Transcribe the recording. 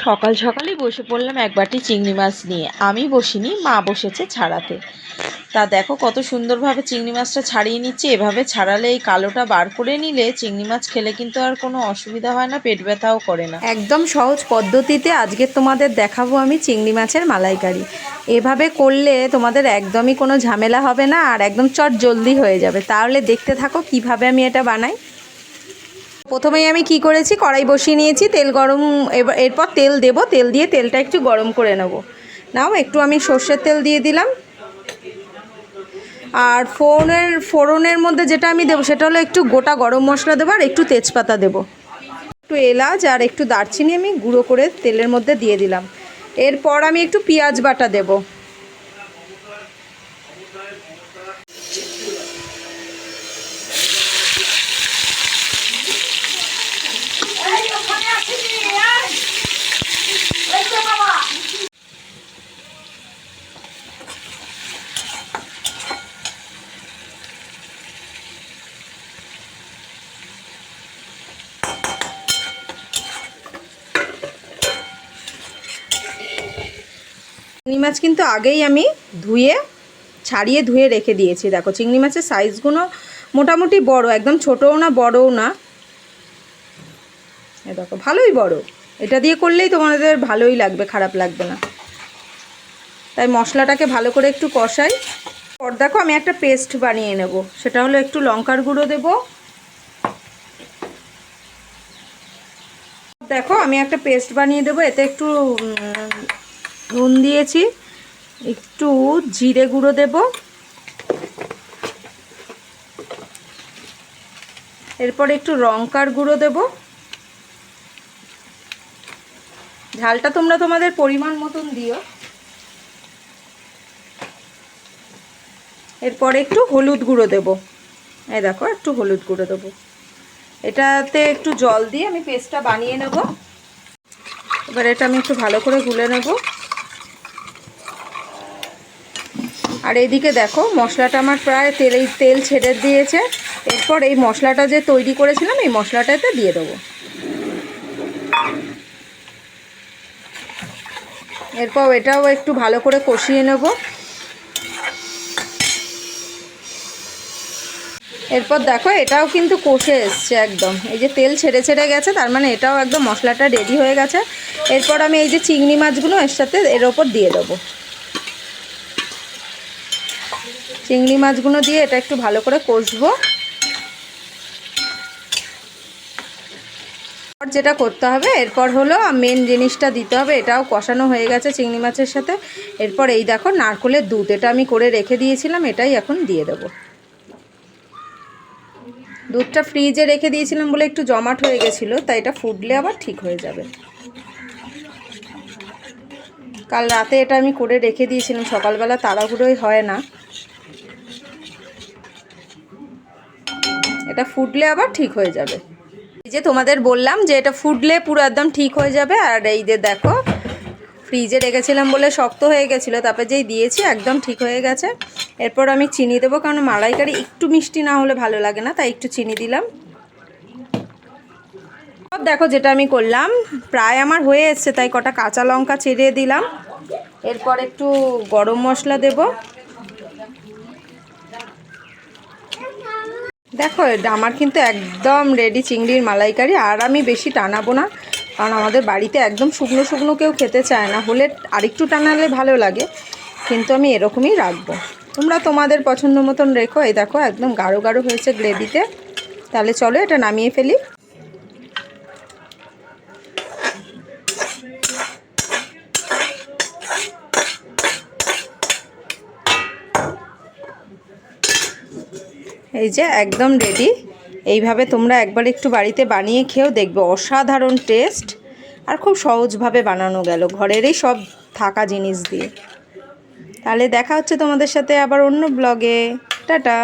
সকাল সকালই বসে পড়লাম এক বাটি চিংড়ি মাছ নিয়ে। আমি বসিনি, মা বসেছে ছাড়াতে। তা দেখো কত সুন্দরভাবে চিংড়ি মাছটা ছাড়িয়ে নিচ্ছে। এভাবে ছাড়ালে এই কালোটা বার করে নিলে চিংড়ি মাছ খেলে কিন্তু আর কোনো অসুবিধা হয় না, পেট ব্যথাও করে না। একদম সহজ পদ্ধতিতে আজকে তোমাদের দেখাবো আমি চিংড়ি মাছের মালাইকারি। এভাবে করলে তোমাদের একদমই কোনো ঝামেলা হবে না আর একদম চট জলদি হয়ে যাবে। তাহলে দেখতে থাকো কীভাবে আমি এটা বানাই। প্রথমেই আমি কি করেছি? কড়াই বসিয়ে নিয়েছি, তেল গরম এরপর তেল দেব, তেল দিয়ে তেলটা একটু গরম করে নেব। নাও, একটু আমি সর্ষের তেল দিয়ে দিলাম। আর ফোড়নের ফোড়নের মধ্যে যেটা আমি দেবো সেটা হলো একটু গোটা গরম মশলা দেবো আর একটু তেজপাতা দেবো। একটু এলাচ আর একটু দারচিনি আমি গুঁড়ো করে তেলের মধ্যে দিয়ে দিলাম। এরপর আমি একটু পেঁয়াজ বাটা দেব। চিংড়ি মাছ কিন্তু আগেই আমি ধুয়ে, ছাড়িয়ে ধুয়ে রেখে দিয়েছি। দেখো, চিংড়ি মাছের সাইজগুলো মোটামুটি বড়, একদম ছোটও না, বড়ও না। দেখো, ভালোই বড়। এটা দিয়ে করলেই তোমাদের ভালোই লাগবে, খারাপ লাগবে না। তাই মশলাটাকে ভালো করে একটু কষাই। পর দেখো, আমি একটা পেস্ট বানিয়ে নেব। সেটা হলো একটু লঙ্কার গুঁড়ো দেব। দেখো, আমি একটা পেস্ট বানিয়ে দেবো। এতে একটু নুন দিয়েছি। একটু জিরে গুঁড়ো দেব। এরপর একটু লঙ্কার গুঁড়ো দেব। ঝালটা তোমরা তোমাদের পরিমাণ মতন দিও। এরপর একটু হলুদ গুঁড়ো দেব। এই দেখো, একটু হলুদ গুঁড়ো দেবো। এটাতে একটু জল দিয়ে আমি পেস্টটা বানিয়ে নেব। এবার এটা আমি একটু ভালো করে গুলে নেব। আর এইদিকে দেখো, মশলাটা আমার প্রায় তেল তেল ছেড়ে দিয়েছে। এরপর এই মশলাটা যে তৈরি করেছিলাম, এই মশলাটাতে দিয়ে দেবো। এরপর এটাও একটু ভালো করে কষিয়ে নেব। এরপর দেখো, এটাও কিন্তু কষে এসছে একদম। এই যে তেল ছেড়ে ছেড়ে গেছে, তার মানে এটাও একদম মশলাটা রেডি হয়ে গেছে। এরপর আমি এই যে চিংড়ি মাছগুলো এর সাথে এর ওপর দিয়ে দেবো। চিংড়ি মাছগুলো দিয়ে এটা একটু ভালো করে কষবো। যেটা করতে হবে, এরপর হলো মেন জিনিসটা দিতে হবে, এটাও কষানো হয়ে গেছে চিংড়ি মাছের সাথে। এরপর এই দেখো নারকলের দুধ, এটা আমি করে রেখে দিয়েছিলাম, এটাই এখন দিয়ে দেবো। দুধটা ফ্রিজে রেখে দিয়েছিলাম বলে একটু জমাট হয়ে গেছিল, তাই এটা ফুটলে আবার ঠিক হয়ে যাবে। কাল রাতে এটা আমি করে রেখে দিয়েছিলাম, সকালবেলা তাড়াহুড়োই হয় না। এটা ফুটলে আবার ঠিক হয়ে যাবে। এই যে তোমাদের বললাম যে এটা ফুটলে পুরো একদম ঠিক হয়ে যাবে, আর এই যে দেখো, ফ্রিজে রেখেছিলাম বলে শক্ত হয়ে গেছিল, তারপরে যেই দিয়েছি একদম ঠিক হয়ে গেছে। এরপর আমি চিনি দেবো, কারণ মালাইকারি একটু মিষ্টি না হলে ভালো লাগে না, তাই একটু চিনি দিলাম। সব দেখো যেটা আমি করলাম, প্রায় আমার হয়ে এসছে, তাই কটা কাঁচা লঙ্কা ছেড়ে দিলাম। এরপর একটু গরম মশলা দেবো। দেখো, আমার কিন্তু একদম রেডি চিংড়ির মালাইকারি, আর আমি বেশি টানাবো না, কারণ আমাদের বাড়িতে একদম শুকনো শুকনো কেউ খেতে চায় না, হলে আরেকটু টানালে ভালো লাগে, কিন্তু আমি এরকমই রাখব। তোমরা তোমাদের পছন্দ মতন রেখো, এই দেখো একদম গাঢ় গাঢ় হয়েছে গ্রেভিতে তাহলে চলো এটা নামিয়ে ফেলি। এই যে একদম রেডি এইভাবে তোমরা একবার একটু বাড়িতে বানিয়ে খেয়েও দেখবে, অসাধারণ টেস্ট আর খুব সহজভাবে বানানো গেল, ঘরেরই সব থাকা জিনিস দিয়ে। তাহলে দেখা হচ্ছে তোমাদের সাথে আবার অন্য ব্লগে টাটা।